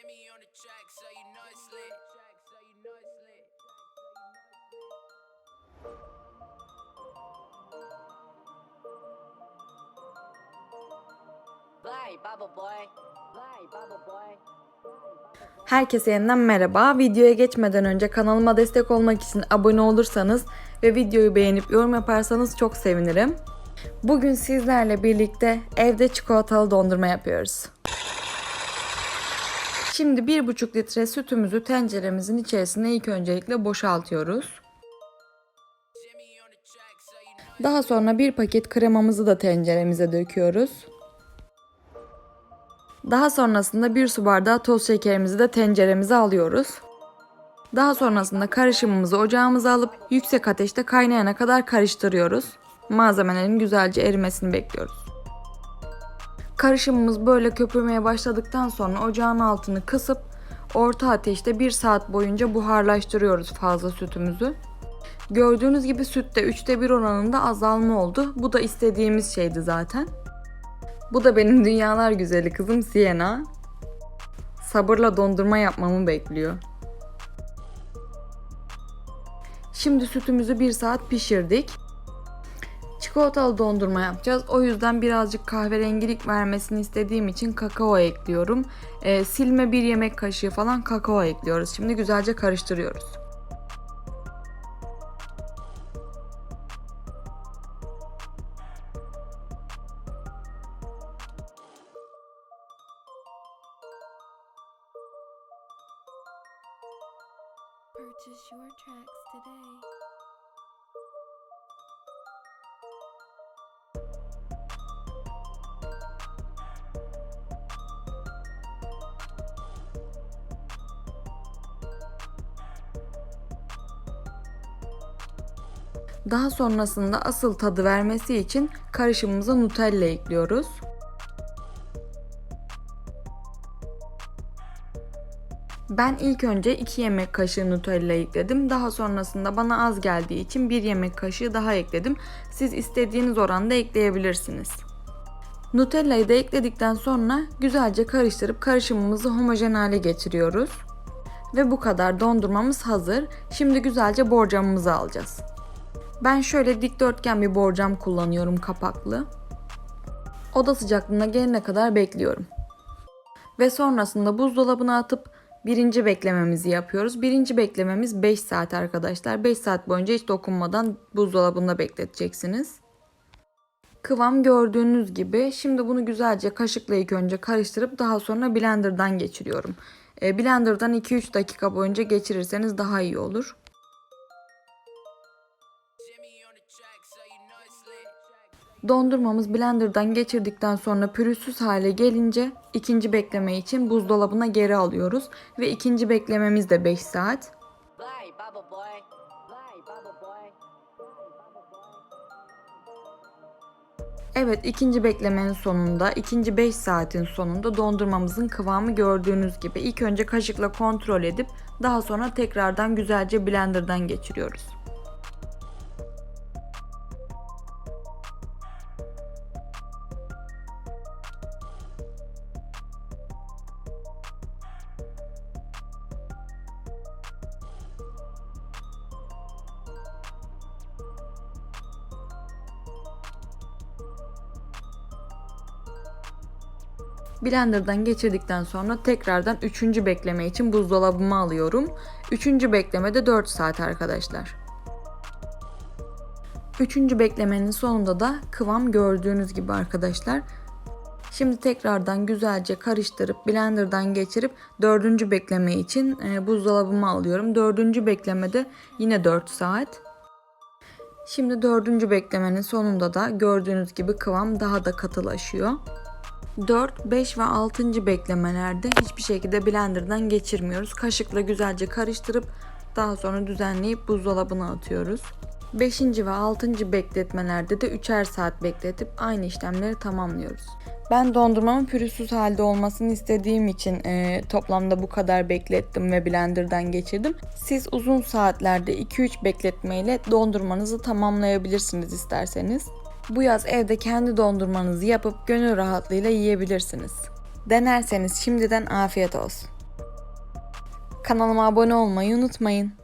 Jimmy on the track, so you know it's lit. So you know it's lit. Fly, bubble boy. Fly, bubble boy. Herkese yeniden merhaba. Videoya geçmeden önce kanalıma destek olmak için abone olursanız ve videoyu beğenip yorum yaparsanız çok sevinirim. Bugün sizlerle birlikte evde çikolatalı dondurma yapıyoruz. Şimdi 1,5 litre sütümüzü tenceremizin içerisine ilk öncelikle boşaltıyoruz. Daha sonra bir paket kremamızı da tenceremize döküyoruz. Daha sonrasında bir su bardağı toz şekerimizi de tenceremize alıyoruz. Daha sonrasında karışımımızı ocağımıza alıp yüksek ateşte kaynayana kadar karıştırıyoruz. Malzemelerin güzelce erimesini bekliyoruz. Karışımımız böyle köpürmeye başladıktan sonra ocağın altını kısıp orta ateşte 1 saat boyunca buharlaştırıyoruz fazla sütümüzü. Gördüğünüz gibi sütte 3'te 1 oranında azalma oldu. Bu da istediğimiz şeydi zaten. Bu da benim dünyalar güzeli kızım Sienna. Sabırla dondurma yapmamı bekliyor. Şimdi sütümüzü 1 saat pişirdik. Çikolatalı dondurma yapacağız. O yüzden birazcık kahverengilik vermesini istediğim için kakao ekliyorum. Ee, silme bir yemek kaşığı falan kakao ekliyoruz. Şimdi güzelce karıştırıyoruz. Purchase your tracks today. Daha sonrasında asıl tadı vermesi için karışımımıza Nutella ekliyoruz. Ben ilk önce 2 yemek kaşığı Nutella ekledim. Daha sonrasında bana az geldiği için 1 yemek kaşığı daha ekledim. Siz istediğiniz oranda ekleyebilirsiniz. Nutella'yı da ekledikten sonra güzelce karıştırıp karışımımızı homojen hale getiriyoruz. Ve bu kadar dondurmamız hazır. Şimdi güzelce borcamımızı alacağız. Ben şöyle dikdörtgen bir borcam kullanıyorum kapaklı. Oda sıcaklığına gelene kadar bekliyorum. Ve sonrasında buzdolabına atıp birinci beklememizi yapıyoruz. Birinci beklememiz 5 saat arkadaşlar. 5 saat boyunca hiç dokunmadan buzdolabında bekleteceksiniz. Kıvam gördüğünüz gibi. Şimdi bunu güzelce kaşıkla ilk önce karıştırıp daha sonra blenderdan geçiriyorum. E, Blenderdan 2-3 dakika boyunca geçirirseniz daha iyi olur. Dondurmamız blenderdan geçirdikten sonra pürüzsüz hale gelince ikinci bekleme için buzdolabına geri alıyoruz ve ikinci beklememiz de 5 saat. Evet ikinci beklemenin sonunda ikinci 5 saatin sonunda dondurmamızın kıvamı gördüğünüz gibi ilk önce kaşıkla kontrol edip daha sonra tekrardan güzelce blenderdan geçiriyoruz. Blender'dan geçirdikten sonra tekrardan 3. bekleme için buzdolabıma alıyorum. 3. beklemede 4 saat arkadaşlar. 3. beklemenin sonunda da kıvam gördüğünüz gibi arkadaşlar. Şimdi tekrardan güzelce karıştırıp blenderdan geçirip 4. bekleme için e, buzdolabıma alıyorum. 4. beklemede yine 4 saat. Şimdi 4. beklemenin sonunda da gördüğünüz gibi kıvam daha da katılaşıyor. 4, 5 ve 6. beklemelerde hiçbir şekilde blenderdan geçirmiyoruz. Kaşıkla güzelce karıştırıp daha sonra düzenleyip buzdolabına atıyoruz. 5. ve 6. bekletmelerde de 3'er saat bekletip aynı işlemleri tamamlıyoruz. Ben dondurmamın pürüzsüz halde olmasını istediğim için e, toplamda bu kadar beklettim ve blenderdan geçirdim. Siz uzun saatlerde 2-3 bekletmeyle dondurmanızı tamamlayabilirsiniz isterseniz. Bu yaz evde kendi dondurmanızı yapıp gönül rahatlığıyla yiyebilirsiniz. Denerseniz şimdiden afiyet olsun. Kanalıma abone olmayı unutmayın.